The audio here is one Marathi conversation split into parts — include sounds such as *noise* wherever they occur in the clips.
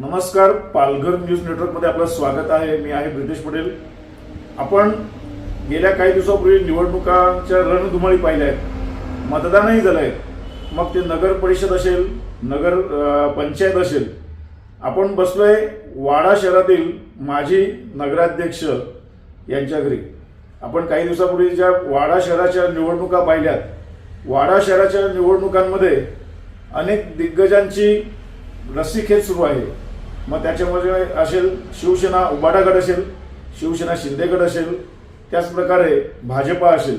नमस्कार पालघर न्यूज नेटवर्कमध्ये आपलं स्वागत आहे. मी आहे ब्रिटिश पटेल. आपण गेल्या काही दिवसापूर्वी निवडणुकांच्या रणधुमाळी पाहिल्या आहेत. मतदानही झालं आहे. मग ते नगर परिषद असेल नगर पंचायत असेल. आपण बसलोय वाडा शहरातील माजी नगराध्यक्ष यांच्या घरी. आपण काही दिवसापूर्वी ज्या वाडा शहराच्या निवडणुका पाहिल्यात वाडा शहराच्या निवडणुकांमध्ये अनेक दिग्गजांची रस्सीखेच सुरू आहे. मग त्याच्यामध्ये असेल शिवसेना उबाडागड असेल शिवसेना शिंदेगड असेल त्याच प्रकारे भाजपा असेल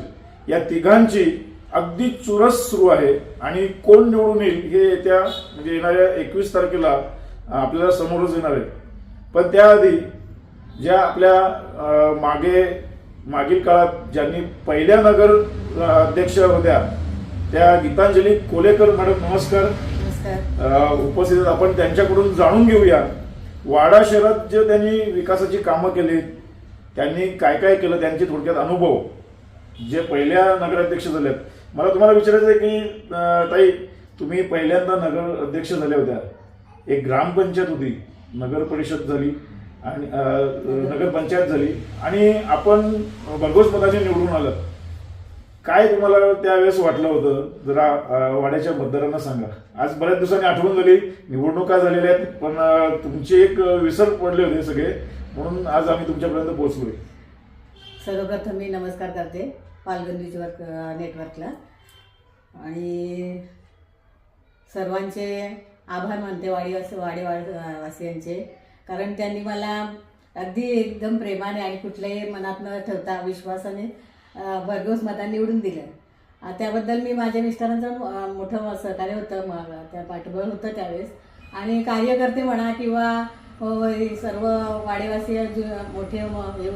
या तिघांची अगदी चुरस सुरू आहे. आणि कोण निवडून येईल हे येत्या म्हणजे येणाऱ्या एकवीस तारखेला आपल्याला समोरच येणार आहे. पण त्याआधी ज्या आपल्या मागे मागील काळात ज्यांनी पहिल्या नगर अध्यक्ष होत्या त्या गीतांजली कोलेकर मॅडम नमस्कार. उपस्थित आपण त्यांच्याकडून जाणून घेऊया. वाडा शहरात जे त्यांनी विकासाची कामं केली त्यांनी काय काय केलं त्यांचे थोडक्यात अनुभव जे पहिल्या नगराध्यक्ष झालेत. मला तुम्हाला विचारायचं आहे की ताई तुम्ही पहिल्यांदा नगर अध्यक्ष झाल्या होत्या. एक ग्रामपंचायत होती. नगर परिषद झाली आणि नगरपंचायत झाली. आणि आपण भरघोस मताने निवडून आलं काय तुम्हाला त्यावेळेस वाटलं होतं? जरा वाड्याच्या मतदारांना सांगा. आज बऱ्याच दिवसांनी आठवण झाली. निवडणुका झालेल्या आहेत पण तुमचे एक विसर पडले होते सगळे. म्हणून आज आम्ही तुमच्यापर्यंत पोहोचलोय. सर्वप्रथम मी नमस्कार करते पालघर न्यूजवर नेटवर्कला. आणि सर्वांचे आभार मानते वाडीवासी वाडी वासियांचे. कारण त्यांनी मला अगदी एकदम प्रेमाने आणि कुठल्याही मनात न ठेवता विश्वासाने भरघोस मतांनी निवडून दिलं. त्याबद्दल मी माझ्या मिस्टरांचं मोठं सहकार्य होतं मग त्या पाठबळ होतं त्यावेळेस. आणि कार्यकर्ते म्हणा किंवा सर्व वाडेवासी जे मोठे हे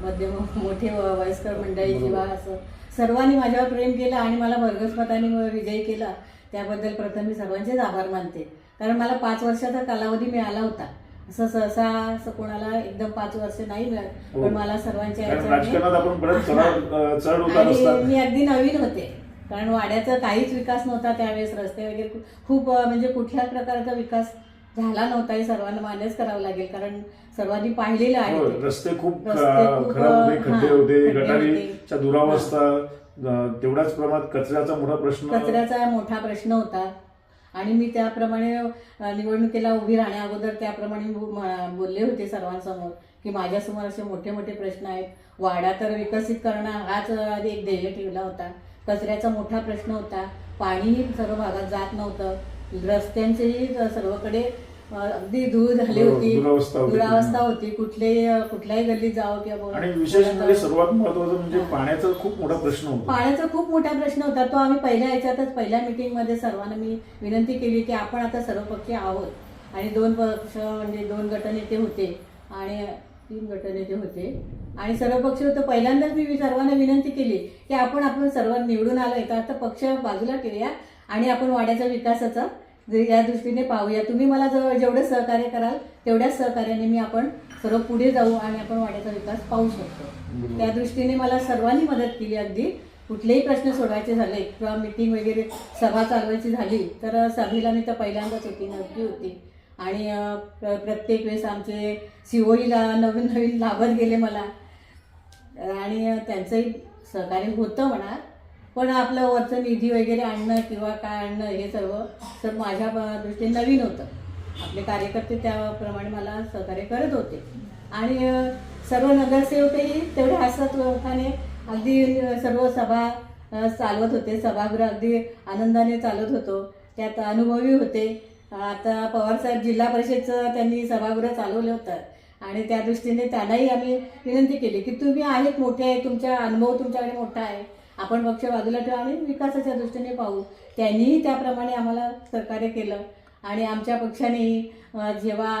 मध्यम मोठे वयस्कर मंडळी किंवा असं सर्वांनी माझ्यावर प्रेम केलं आणि मला भरघोस मताने विजयी केला. त्याबद्दल प्रथम मी सर्वांचेच आभार मानते. कारण मला पाच वर्षाचा कालावधी मिळाला होता. असं सहसा असं कोणाला एकदम पाच वर्ष नाही मिळत हो. पण मला सर्वांच्या आणि मी अगदी नवीन होते. कारण वाड्याचा काहीच विकास नव्हता त्यावेळेस रस्ते वगैरे खूप- म्हणजे कुठल्याच प्रकारचा विकास झाला नव्हता हे सर्वांना मान्यच करावं लागेल. कारण सर्वांनी पाहिलेलं आहे हो. रस्ते खूप खड्डे होते गटारीच्या दुरावस्था तेवढ्याच प्रमाणात कचऱ्याचा मोठा प्रश्न कचऱ्याचा मोठा प्रश्न होता. आणि मी त्याप्रमाणे निवडणुकीला उभी राहण्या अगोदर त्याप्रमाणे बोलले होते सर्वांसमोर की माझ्यासमोर असे मोठे मोठे प्रश्न आहेत. वाडा तर विकसित करणं हाच एक ध्येय ठेवला होता. कचऱ्याचा मोठा प्रश्न होता. पाणीही सर्व भागात जात नव्हतं. रस्त्यांचेही सर्वकडे अगदी धूळ झाली होती. दुरावस्था होती. दुरावस्था होती. कुठले कुठल्याही गल्लीत जावं किंवा आणि विशेष म्हणजे सर्वात महत्वाचं म्हणजे. पाण्याचा खूप मोठा प्रश्न होता. पाण्याचा खूप मोठा प्रश्न होता. तो आम्ही पहिल्या याच्यातच पहिल्या मीटिंगमध्ये सर्वांना मी विनंती केली की आपण आता सर्वपक्षीय आहोत. आणि दोन पक्ष म्हणजे दोन गटनेते होते आणि तीन गटनेते होते. आणि सर्व पक्ष होतं. पहिल्यांदाच मी सर्वांना विनंती केली की आपण आपण सर्व निवडून आलोय तर आता पक्ष बाजूला ठेवूया आणि आपण वाड्याच्या विकासाचा या दृष्टीने पाहूया. तुम्ही मला जेवढं सहकार्य कराल तेवढ्याच सहकार्याने मी आपण सर्व पुढे जाऊ आणि आपण वाड्याचा विकास पाहू शकतो. त्या दृष्टीने मला सर्वांनी मदत केली अगदी. कुठलेही प्रश्न सोडवायचे झाले किंवा मीटिंग वगैरे सभा चालवायची झाली तर सभेला मी तर पहिल्यांदाच होती नक्की होती. आणि प्रत्येक वेळेस आमचे सीओईला नवीन नवीन लाभत गेले मला. आणि त्यांचंही सहकार्य होतं म्हणा. पण आपलं वरचं निधी वगैरे आणणं किंवा काय आणणं हे सर्व सर माझ्या दृष्टीने नवीन होतं. आपले कार्यकर्ते त्याप्रमाणे मला सहकार्य करत होते. आणि सर्व नगरसेवकही तेवढे हसतमुखाने अगदी सर्व सभा चालवत होते. सभागृह अगदी आनंदाने चालत होतो. त्यात अनुभवी होते. आता पवारसाहेब जिल्हा परिषदचं त्यांनी सभागृह चालवलं होतं. आणि त्या दृष्टीने त्यांनाही आम्ही विनंती केली की तुम्ही आहेत मोठे आहे तुमचा अनुभव तुमच्याकडे मोठा आहे. आपण पक्ष बाजूला ठेवा आणि विकासाच्या दृष्टीने पाहू त्यांनीही त्याप्रमाणे आम्हाला सहकार्य केलं आणि आमच्या पक्षानेही अं, जेव्हा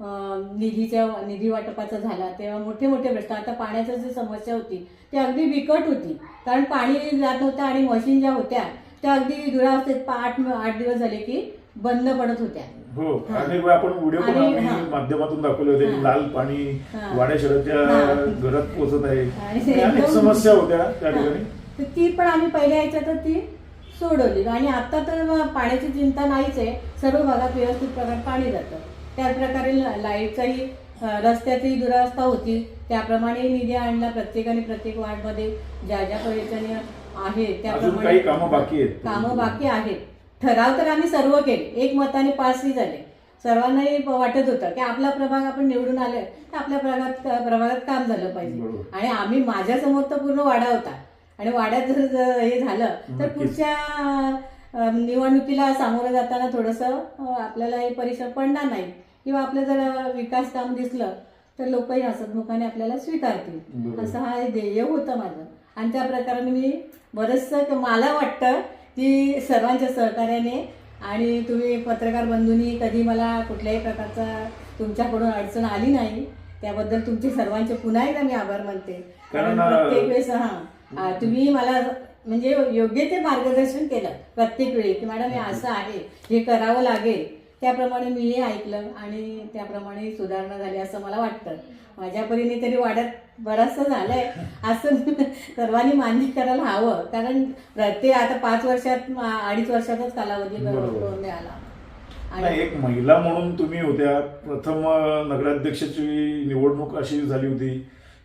निधीच्या निधी वाटपाचा झाला तेव्हा मोठे मोठे प्रश्न आता पाण्याची जी समस्या होती ती अगदी बिकट होती कारण पाणी जात नव्हतं आणि मशीन ज्या होत्या त्या अगदी दुरावस्थेत आठ आठ दिवस झाले की बंद पडत होत्या हो अनेक वेळा आपण व्हिडिओ. माध्यमातून दाखवले होते. लाल पाणी. वाड्या शहराच्या. घरात पोहोचत आहे समस्या होत्या त्या. ठिकाणी तर ती पण आम्ही पहिल्या याच्यात ती सोडवली. आणि आता तर पाण्याची चिंता नाहीच आहे. सर्व भागात व्यवस्थित प्रकारे पाणी जातं. त्याच प्रकारे ला- लाईटचाही रस्त्याची दुरावस्था होती. त्याप्रमाणे निधी आणला प्रत्येकाने प्रत्येक वार्डमध्ये. ज्या ज्या परीक्षणे आहे अजून काही कामं बाकी आहेत? कामं बाकी आहेत. ठराव तर आम्ही सर्व केले. एक मताने पासही झाले. सर्वांनाही वाटत होतं की आपला प्रभाग आपण निवडून आले तर आपल्या प्रभागात प्रभागात काम झालं पाहिजे. आणि आम्ही माझ्यासमोर तर पूर्ण वाडा होता. आणि वाड्यात जर हे झालं तर. पुढच्या निवडणुकीला सामोरं जाताना थोडंसं आपल्याला हे परिश्रम पडणार नाही. किंवा आपलं जर विकास काम दिसलं तर लोकही हसतमुखाने आपल्याला स्वीकारतील. असं हा ध्येय होतं माझं. आणि त्या प्रकारे मी बरंचसं मला वाटतं की सर्वांच्या सहकार्याने आणि तुम्ही पत्रकार बंधूंनी कधी मला कुठल्याही प्रकारचा तुमच्याकडून अडचण आली नाही त्याबद्दल तुमचे सर्वांचे पुन्हा एकदा मी आभार मानते. कारण प्रत्येक वेळेस हा, तुम्ही मला म्हणजे योग्य ते मार्गदर्शन केलं प्रत्येक वेळी की मॅडम हे असं आहे हे करावं लागेल. त्याप्रमाणे मी हे ऐकलं आणि त्याप्रमाणे सुधारणा झाली असं मला वाटतं. माझ्या परीने तरी वाड्यात बराचसं झालंय. असं *laughs* सर्वांनी मान्य करायला हवं. कारण प्रत्येक आता पाच वर्षात अडीच वर्षाचाच कालावधी. मिळाला आणि एक महिला म्हणून तुम्ही होत्या. प्रथम नगराध्यक्षाची निवडणूक अशी झाली होती.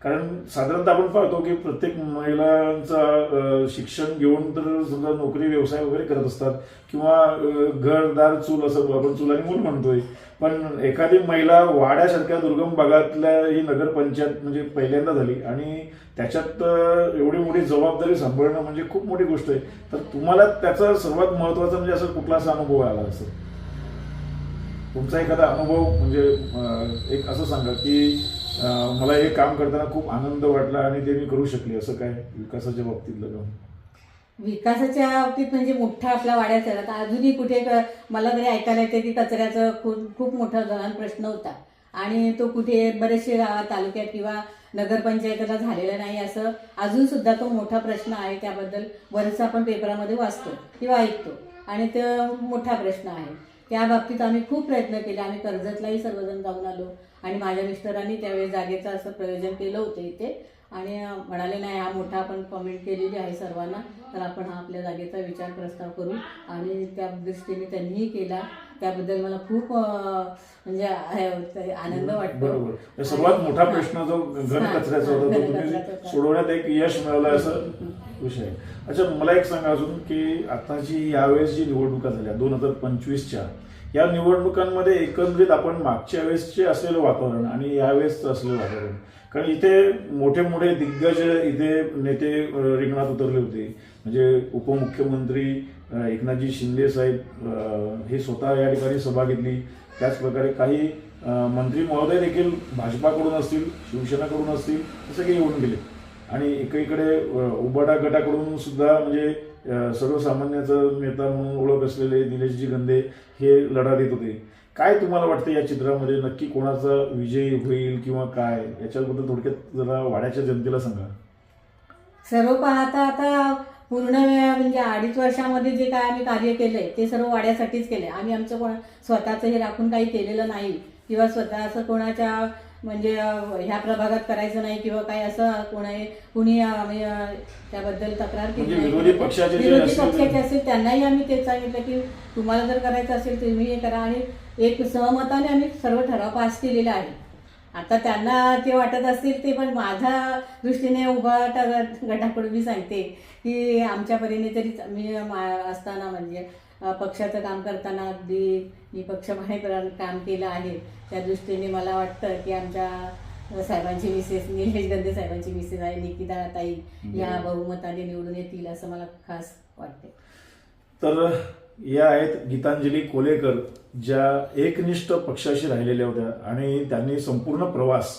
कारण साधारणतः आपण पाहतो की प्रत्येक महिलांचा शिक्षण घेऊन तर समजा नोकरी व्यवसाय वगैरे करत असतात किंवा घरदार चूल असं आपण चूल आणि मूल म्हणतोय. पण एखादी महिला वाड्यासारख्या दुर्गम भागातल्या ही नगरपंचायत म्हणजे पहिल्यांदा झाली आणि त्याच्यात एवढी मोठी जबाबदारी सांभाळणं म्हणजे खूप मोठी गोष्ट आहे. तर तुम्हाला त्याचा सर्वात महत्त्वाचा म्हणजे असं कुठला असा अनुभव आला असं तुमचा एखादा अनुभव म्हणजे एक असं सांगा की मला हे काम करताना खूप आनंद वाटला आणि ते मी करू शकले. असं काय? विकासाच्या बाबतीतलं काम? विकासाच्या बाबतीत म्हणजे मोठा आपला वाड्यात झाला. तर अजूनही कुठे क- मला तरी ऐकायला येते की कचऱ्याचा खूप खूप मोठा गहन प्रश्न होता. आणि तो कुठे बरेचसे गावात तालुक्यात किंवा नगरपंचायतीला झालेला नाही असं अजून सुद्धा तो मोठा प्रश्न आहे. त्याबद्दल बरंचसं आपण पेपरामध्ये वाचतो किंवा ऐकतो. आणि तो मोठा प्रश्न आहे. त्या बाबतीत आम्ही खूप प्रयत्न केले. आम्ही कर्जतलाही सर्वजण जाऊन आलो. आणि माझ्या मिस्टरांनी त्यावेळेस जागेचं असं प्रयोजन केलं होतं इथे. आणि म्हणाले नाही हा मोठा आपण कमेंट केलेली आहे सर्वांना. तर आपण हा आपल्या जागेचा विचार प्रस्ताव करू. आणि त्या दृष्टीने त्यांनीही केला. त्याबद्दल मला खूप म्हणजे आनंद वाटतो बरोबर तर सर्वात मोठा प्रश्न जो घन. कचऱ्याचा होता तो तुम्ही. सोडवण्यात एक यश मिळालं असं विषय. अच्छा मला एक सांगा अजून की आताची यावेळेस जी निवडणुका झाल्या दोन हजार पंचवीसच्या या निवडणुकांमध्ये एकंदरीत आपण मागच्या वेळेसचे असलेलं वातावरण आणि यावेळेसचं असलेलं वातावरण कारण इथे मोठे मोठे दिग्गज इथे नेते रिंगणात उतरले होते म्हणजे उपमुख्यमंत्री एकनाथजी शिंदे साहेब हे स्वतः या ठिकाणी सभा घेतली. त्याचप्रकारे काही मंत्री महोदय देखील भाजपाकडून असतील शिवसेनाकडून असतील हे काही येऊन गेले. आणि एकीकडे अं, उबाटा गटाकडून सुद्धा म्हणजे सर्वसामान्याचं नेता म्हणून ओळख असलेले निलेशजी गंदे हे लढा देत होते. काय तुम्हाला वाटतं या चित्रामध्ये? नक्की कोणाचा विजय होईल किंवा काय? याच्याबद्दल थोडक्यात जरा वाड्याच्या जनतेला सांगा. सर्व पाहता आता पूर्ण वेळ म्हणजे अडीच वर्षामध्ये जे काय आम्ही कार्य केलंय ते सर्व वाड्यासाठीच केलंय. आम्ही आमचं कोण स्वतःचं हे राखून काही केलेलं नाही. किंवा स्वतः असं कोणाच्या म्हणजे ह्या प्रभागात करायचं नाही किंवा काही असं कोणी कुणी आम्ही त्याबद्दल तक्रार केली म्हणजे नाही. विरोधी पक्षाचे असेल त्यांनाही आम्ही तेच सांगितलं की तुम्हाला जर करायचं असेल तुम्ही हे करा. आणि एक सहमताने आम्ही सर्व ठराव पास केलेला आहे. आता त्यांना ते वाटत असतील ते पण माझ्या दृष्टीने उभा गटाकडून मी सांगते की आमच्या परीने तरी मी असताना म्हणजे पक्षाचं काम करताना अगदी मी पक्षपाणे प्र- काम केलं आहे. त्या दृष्टीने मला वाटतं की आमच्या साहेबांची मिसेस निलेश गंदे साहेबांची मिसेस आहे निकिता ताई या बहुमताने निवडून येतील असं मला खास वाटते तर या आहेत गीतांजली कोलेकर ज्या एकनिष्ठ पक्षाशी राहिलेल्या होत्या आणि त्यांनी संपूर्ण प्रवास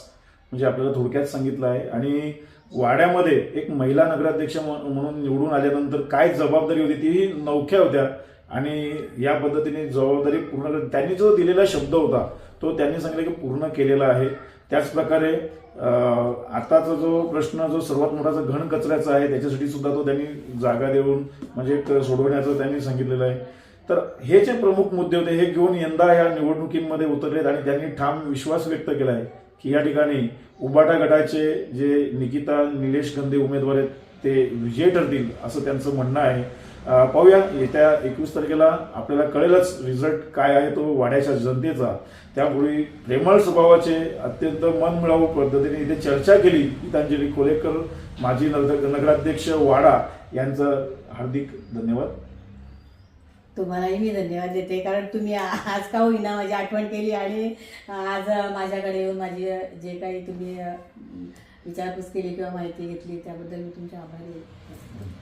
म्हणजे आपल्याला थोडक्यात सांगितलं आहे. आणि वाड्यामध्ये एक महिला नगराध्यक्ष म्हणून निवडून आल्यानंतर काय जबाबदारी होती तीही नवख्या होत्या. आणि या पद्धतीने जबाबदारी पूर्ण त्यांनी जो दिलेला शब्द होता तो त्यांनी सांगितलं की पूर्ण केलेला आहे. त्याचप्रकारे आताचा जो प्रश्न जो सर्वात मोठा जो घन कचऱ्याचा आहे त्याच्यासाठी सुद्धा तो त्यांनी जागा देऊन म्हणजे सोडवण्याचं त्यांनी सांगितलेलं आहे. तर हे जे प्रमुख मुद्दे होते हे घेऊन यंदा या निवडणुकीमध्ये उतरलेत आणि त्यांनी ठाम विश्वास व्यक्त केला आहे की या ठिकाणी उबाटा गटाचे जे निकिता निलेश गंदे उमेदवार आहेत ते विजय ठरतील असं त्यांचं म्हणणं आहे. पाहूया येत्या एकवीस तारखेला आपल्याला कळेलच रिझल्ट काय आहे तो वाड्याच्या जनतेचा. त्यापूर्वी प्रेमळ स्वभावाचे अत्यंत मनमिळावू पद्धतीने इथे चर्चा केली गीतांजली कोलेकर माजी नगर- नगराध्यक्ष वाडा यांचं हार्दिक धन्यवाद. तुम्हालाही मी धन्यवाद देते कारण तुम्ही आज का होईना माझी आठवण केली आणि आज माझ्याकडे येऊन माझी जे काही तुम्ही विचारपूस केली किंवा माहिती घेतली त्याबद्दल मी तुमच्या आभारी आहे.